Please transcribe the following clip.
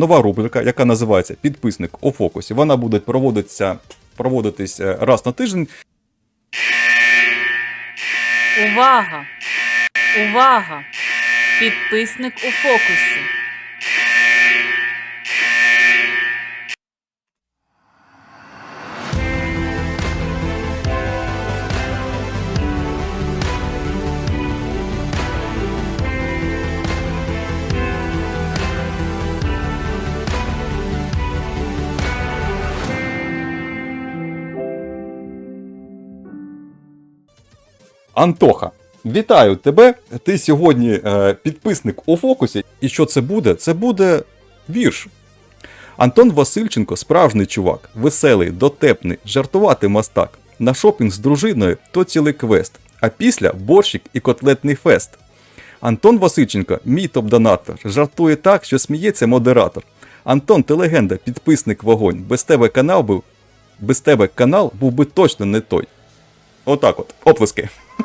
нова рубрика, яка називається Підписник у фокусі. Вона буде проводитися, проводитись раз на тиждень. Увага! Увага! Підписник у фокусі. Антоха, вітаю тебе! Ти сьогодні е, підписник у фокусі. І що це буде? Це буде вірш. Антон Васильченко справжній чувак, веселий, дотепний, жартувати мастак. На шопінг з дружиною то цілий квест, а після борщик і котлетний фест. Антон Васильченко, мій топ-донатор, жартує так, що сміється модератор. Антон, ти легенда, підписник вогонь. Без тебе канал був. Без тебе канал був би точно не той. Отак от, оплески.